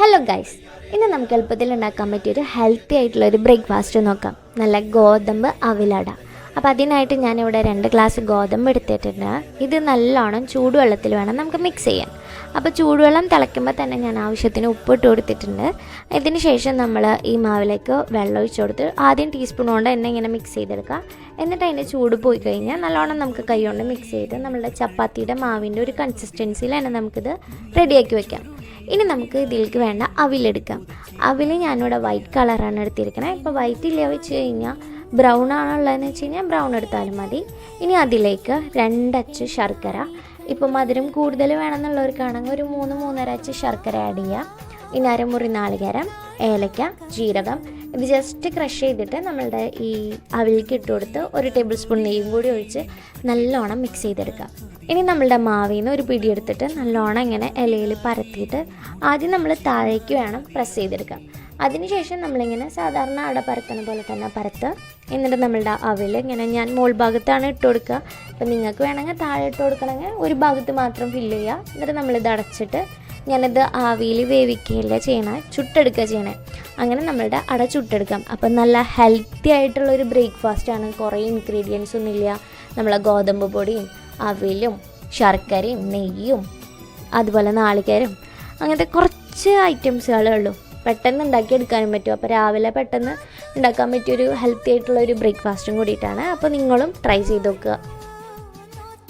Hello guys ഇന്ന് നമുക്ക് എളുപ്പത്തിൽ ഉണ്ടാക്കാൻ പറ്റിയ ഒരു ഹെൽത്തി ആയിട്ടുള്ള ഒരു ബ്രേക്ക്ഫാസ്റ്റ് നോക്കാം. നല്ല ഗോതമ്പ് അവിലട. അപ്പോൾ അതിനായിട്ട് ഞാനിവിടെ രണ്ട് ഗ്ലാസ് ഗോതമ്പ് എടുത്തിട്ടുണ്ട്. ഇത് നല്ലോണം ചൂടുവെള്ളത്തിൽ വേണം നമുക്ക് മിക്സ് ചെയ്യാൻ. അപ്പോൾ ചൂടുവെള്ളം തിളയ്ക്കുമ്പോൾ തന്നെ ഞാൻ ആവശ്യത്തിന് ഉപ്പിട്ട് കൊടുത്തിട്ടുണ്ട്. ഇതിന് ശേഷം നമ്മൾ ഈ മാവിലേക്ക് വെള്ളം ഒഴിച്ച് കൊടുത്ത് ആദ്യം ടീസ്പൂൺ കൊണ്ട് എന്നെ ഇങ്ങനെ മിക്സ് ചെയ്തെടുക്കുക. എന്നിട്ട് അതിന്റെ ചൂട് പോയി കഴിഞ്ഞാൽ നല്ലോണം നമുക്ക് കൈ കൊണ്ട് മിക്സ് ചെയ്ത് നമ്മളുടെ ചപ്പാത്തിയുടെ മാവിന്റെ ഒരു കൺസിസ്റ്റൻസിയിൽ തന്നെ നമുക്കിത് റെഡിയാക്കി വെക്കാം. ഇനി നമുക്ക് ഇതിലേക്ക് വേണ്ട അവിലെടുക്കാം അവിൽ ഞാനിവിടെ വൈറ്റ് കളറാണ് എടുത്തിരിക്കുന്നത് ഇപ്പോൾ വൈറ്റ് ഇല്ല വെച്ച് കഴിഞ്ഞാൽ ബ്രൗൺ ആണുള്ളതെന്ന് വെച്ച് കഴിഞ്ഞാൽ ബ്രൗൺ എടുത്താലും മതി. ഇനി അതിലേക്ക് രണ്ടച്ച് ശർക്കര. ഇപ്പോൾ മധുരം കൂടുതൽ വേണമെന്നുള്ളവർക്കാണെങ്കിൽ ഒരു മൂന്ന് മൂന്നര അച്ച് ശർക്കര ആഡ് ചെയ്യുക ഇനി അരമുറി നാളികേരം ഏലക്ക ജീരകം ഇത് ജസ്റ്റ് ക്രഷ് ചെയ്തിട്ട് നമ്മളുടെ ഈ അവിലേക്ക് ഇട്ട് കൊടുത്ത് ഒരു ടേബിൾ സ്പൂൺ നെയ്യും കൂടി ഒഴിച്ച് നല്ലോണം മിക്സ് ചെയ്തെടുക്കാം ഇനി നമ്മളുടെ മാവിൽ നിന്ന് ഒരു പിടി എടുത്തിട്ട് നല്ലോണം ഇങ്ങനെ ഇലയിൽ പരത്തിയിട്ട് ആദ്യം നമ്മൾ താഴേക്ക് വേണം പ്രസ് ചെയ്തെടുക്കാം അതിനുശേഷം നമ്മളിങ്ങനെ സാധാരണ അട പരത്തുന്ന പോലെ തന്നെ പരത്തുക എന്നിട്ട് നമ്മളുടെ അവിൽ ഇങ്ങനെ ഞാൻ മോൾ ഭാഗത്താണ് ഇട്ട് കൊടുക്കുക. അപ്പം നിങ്ങൾക്ക് വേണമെങ്കിൽ താഴെ ഇട്ട് കൊടുക്കണമെങ്കിൽ ഒരു ഭാഗത്ത് മാത്രം ഫില്ല് ചെയ്യുക. എന്നിട്ട് നമ്മളിത് അടച്ചിട്ട് ഞാനിത് ആവിയിൽ വേവിക്കുകയല്ല ചെയ്യണേ ചുട്ടെടുക്കുക ചെയ്യണേ. അങ്ങനെ നമ്മളുടെ അട ചുട്ടെടുക്കാം. അപ്പം നല്ല ഹെൽത്തി ആയിട്ടുള്ള ഒരു ബ്രേക്ക്ഫാസ്റ്റാണ് കുറേ ഇൻഗ്രീഡിയൻസ് ഒന്നുമില്ല നമ്മളെ ഗോതമ്പ് പൊടിയും അവിലും ശർക്കരയും നെയ്യും അതുപോലെ നാളികേരം അങ്ങനത്തെ കുറച്ച് ഐറ്റംസുകളേ ഉള്ളൂ. പെട്ടെന്ന് ഉണ്ടാക്കിയെടുക്കാനും പറ്റും. അപ്പോൾ രാവിലെ പെട്ടെന്ന് ഉണ്ടാക്കാൻ പറ്റിയൊരു ഹെൽത്തി ആയിട്ടുള്ള ഒരു ബ്രേക്ക്ഫാസ്റ്റും കൂടിയിട്ടാണ്. അപ്പോൾ നിങ്ങളും ട്രൈ ചെയ്ത് നോക്കുക.